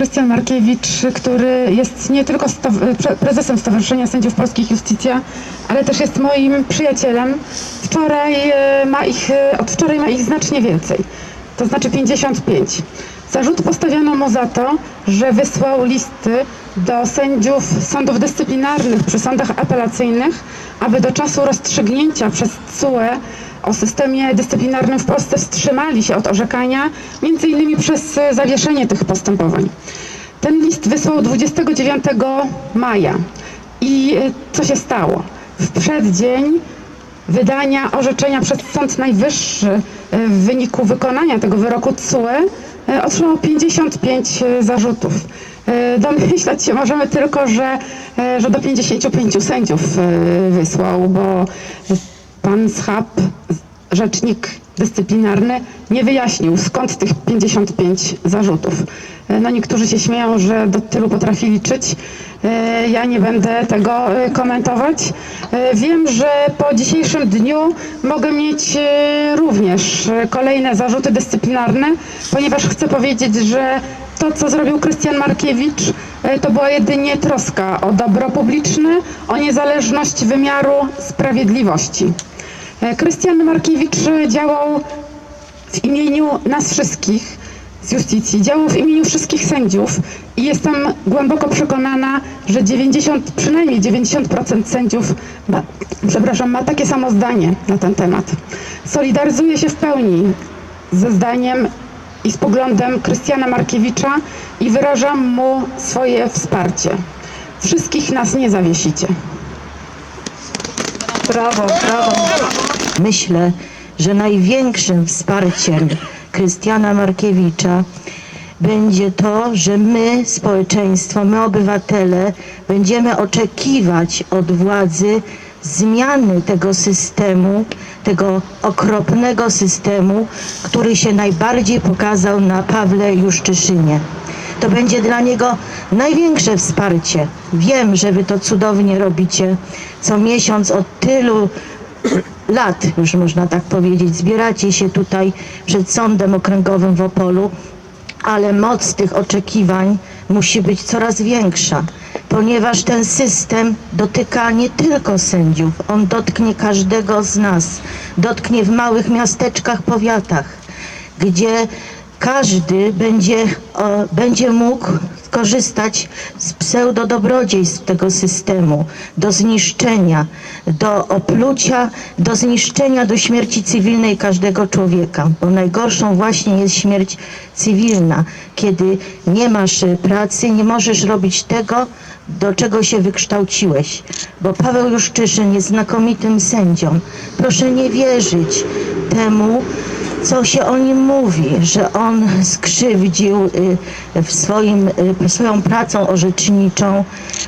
Krystian Markiewicz, który jest nie tylko sto- pre- prezesem Stowarzyszenia Sędziów Polskich Justicja, ale też jest moim przyjacielem. Wczoraj e, ma ich, e, od wczoraj ma ich znacznie więcej, to znaczy 55. Zarzut postawiono mu za to, że wysłał listy do sędziów sądów dyscyplinarnych przy sądach apelacyjnych, aby do czasu rozstrzygnięcia przez CUE o systemie dyscyplinarnym w Polsce wstrzymali się od orzekania, innymi przez zawieszenie tych postępowań. Ten list wysłał 29 maja. I e, co się stało? W przeddzień wydania orzeczenia przez Sąd Najwyższy e, w wyniku wykonania tego wyroku CUE otrzymał 55 zarzutów. E, Domyślać się możemy tylko, że, e, że do 55 sędziów e, wysłał, bo pan Schab, rzecznik dyscyplinarny, nie wyjaśnił skąd tych 55 zarzutów. E, No niektórzy się śmieją, że do tylu potrafi liczyć. E, Ja nie będę tego e, komentować. Wiem, że po dzisiejszym dniu mogę mieć również kolejne zarzuty dyscyplinarne, ponieważ chcę powiedzieć, że to, co zrobił Krystian Markiewicz, to była jedynie troska o dobro publiczne, o niezależność wymiaru sprawiedliwości. E, Krystian Markiewicz działał w imieniu nas wszystkich z Justicji, działał w imieniu wszystkich sędziów i jestem głęboko przekonana, że 90, przynajmniej 90% sędziów ma, przepraszam, ma takie samo zdanie na ten temat. Solidaryzuję się w pełni ze zdaniem i z poglądem Krystiana Markiewicza i wyrażam mu swoje wsparcie. Wszystkich nas nie zawiesicie. Brawo, brawo. Myślę, że największym wsparciem Krystiana Markiewicza będzie to, że my, społeczeństwo, my obywatele, będziemy oczekiwać od władzy zmiany tego systemu, tego okropnego systemu, który się najbardziej pokazał na Pawle Juszczyszynie. To będzie dla niego największe wsparcie. Wiem, że wy to cudownie robicie. Co miesiąc od tylu lat, już można tak powiedzieć, zbieracie się tutaj przed Sądem Okręgowym w Opolu, ale moc tych oczekiwań musi być coraz większa, ponieważ ten system dotyka nie tylko sędziów, on dotknie każdego z nas, dotknie w małych miasteczkach, powiatach, gdzie każdy będzie, o, będzie mógł korzystać z pseudodobrodziejstw tego systemu, do zniszczenia, do oplucia, do zniszczenia, do śmierci cywilnej każdego człowieka. Bo najgorszą właśnie jest śmierć cywilna, kiedy nie masz pracy, nie możesz robić tego, do czego się wykształciłeś. Bo Paweł Juszczyszyn jest znakomitym sędzią. Proszę nie wierzyć temu, co się o nim mówi, że on skrzywdził y, w swoim, y, swoją pracą orzeczniczą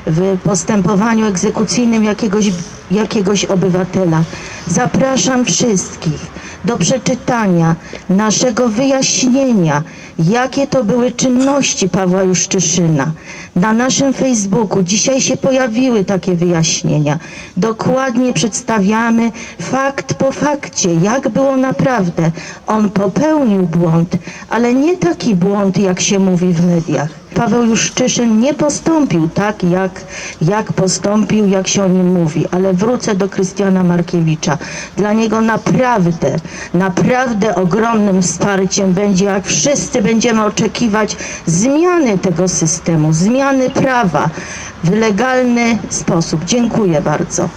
w postępowaniu egzekucyjnym jakiegoś, jakiegoś obywatela. Zapraszam wszystkich do przeczytania naszego wyjaśnienia, jakie to były czynności Pawła Juszczyszyna. Na naszym Facebooku dzisiaj się pojawiły takie wyjaśnienia. Dokładnie przedstawiamy fakt po fakcie, jak było naprawdę. On popełnił błąd, ale nie taki błąd, jak się mówi w mediach. Paweł Juszczyszyn nie postąpił tak, jak, jak postąpił, jak się o nim mówi, ale wrócę do Krystiana Markiewicza. Dla niego naprawdę, naprawdę ogromnym wsparciem będzie, jak wszyscy będziemy oczekiwać zmiany tego systemu, zmiany prawa w legalny sposób. Dziękuję bardzo.